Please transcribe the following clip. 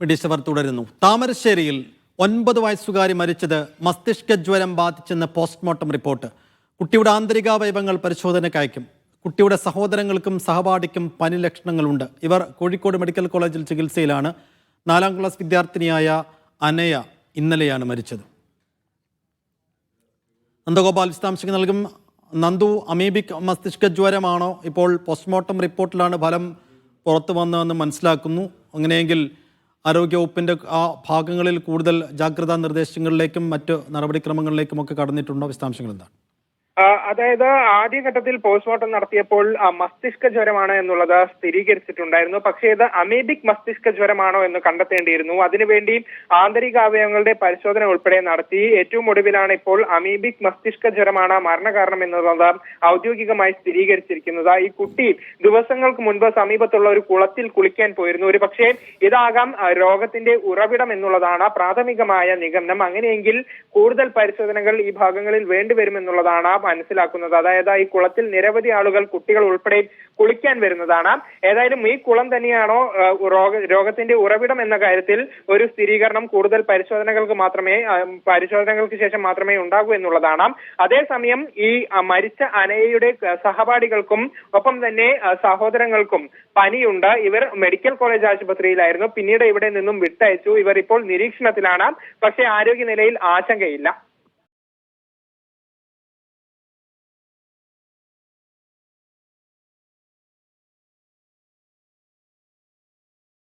പിടിച്ചവർ തുടരുന്നു. താമരശ്ശേരിയിൽ ഒൻപത് വയസ്സുകാരി മരിച്ചത് മസ്തിഷ്ക ജ്വരം ബാധിച്ചെന്ന് പോസ്റ്റ്മോർട്ടം റിപ്പോർട്ട്. കുട്ടിയുടെ ആന്തരികാവയവങ്ങൾ പരിശോധനയ്ക്ക് അയക്കും കുട്ടിയുടെ സഹോദരങ്ങൾക്കും സഹപാഠിക്കും പനി ലക്ഷണങ്ങളുണ്ട്. ഇവർ കോഴിക്കോട് മെഡിക്കൽ കോളേജിൽ ചികിത്സയിലാണ്. നാലാം ക്ലാസ് വിദ്യാർത്ഥിനിയായ അനയ ഇന്നലെയാണ് മരിച്ചത്. നന്ദഗോപാൽ വിശദാംശങ്ങൾ നൽകും. നന്ദു അമീബിക് മസ്തിഷ്ക ജ്വരമാണോ? ഇപ്പോൾ പോസ്റ്റ്മോർട്ടം റിപ്പോർട്ടിലാണ് ഫലം പുറത്തു വന്നതെന്ന് മനസ്സിലാക്കുന്നു. അങ്ങനെയെങ്കിൽ ആരോഗ്യവകുപ്പിന്റെ ആ ഭാഗങ്ങളിൽ കൂടുതൽ ജാഗ്രതാ നിർദ്ദേശങ്ങളിലേക്കും മറ്റ് നടപടിക്രമങ്ങളിലേക്കും ഒക്കെ കടന്നിട്ടുണ്ടോ? വിശദാംശങ്ങൾ എന്താണ്? അതായത് ആദ്യഘട്ടത്തിൽ പോസ്റ്റ്മോർട്ടം നടത്തിയപ്പോൾ മസ്തിഷ്ക ജ്വരമാണ് എന്നുള്ളത് സ്ഥിരീകരിച്ചിട്ടുണ്ടായിരുന്നു. പക്ഷേ ഇത് അമേബിക് മസ്തിഷ്ക ജ്വരമാണോ എന്ന് കണ്ടെത്തേണ്ടിയിരുന്നു. അതിനുവേണ്ടി ആന്തരിക അവയവങ്ങളുടെ പരിശോധന ഉൾപ്പെടെ നടത്തി. ഏറ്റവും ഒടുവിലാണ് ഇപ്പോൾ അമീബിക് മസ്തിഷ്ക ജ്വരമാണ് മരണകാരണം എന്നുള്ളത് ഔദ്യോഗികമായി സ്ഥിരീകരിച്ചിരിക്കുന്നത്. ഈ കുട്ടി ദിവസങ്ങൾക്ക് മുൻപ് സമീപത്തുള്ള ഒരു കുളത്തിൽ കുളിക്കാൻ പോയിരുന്നു. ഒരു പക്ഷേ ഇതാകാം രോഗത്തിന്റെ ഉറവിടം എന്നുള്ളതാണ് പ്രാഥമികമായ നിഗമനം അങ്ങനെയെങ്കിൽ കൂടുതൽ പരിശോധനകൾ ഈ ഭാഗങ്ങളിൽ വേണ്ടിവരുമെന്നുള്ളതാണ് മനസ്സിലാക്കുന്നത്. അതായത് ഈ കുളത്തിൽ നിരവധി ആളുകൾ കുട്ടികൾ ഉൾപ്പെടെ കുളിക്കാൻ വരുന്നതാണ്. ഏതായാലും ഈ കുളം തന്നെയാണോ രോഗ രോഗത്തിന്റെ ഉറവിടം എന്ന കാര്യത്തിൽ ഒരു സ്ഥിരീകരണം കൂടുതൽ പരിശോധനകൾക്ക് മാത്രമേ പരിശോധനകൾക്ക് ശേഷം മാത്രമേ ഉണ്ടാകൂ എന്നുള്ളതാണ്. അതേസമയം ഈ മരിച്ച അനയയുടെ സഹപാഠികൾക്കും ഒപ്പം തന്നെ സഹോദരങ്ങൾക്കും പനിയുണ്ട്. ഇവർ മെഡിക്കൽ കോളേജ് ആശുപത്രിയിലായിരുന്നു. പിന്നീട് ഇവിടെ നിന്നും വിട്ടയച്ചു. ഇവർ ഇപ്പോൾ നിരീക്ഷണത്തിലാണ്. പക്ഷേ ആരോഗ്യനിലയിൽ ആശങ്കയില്ല.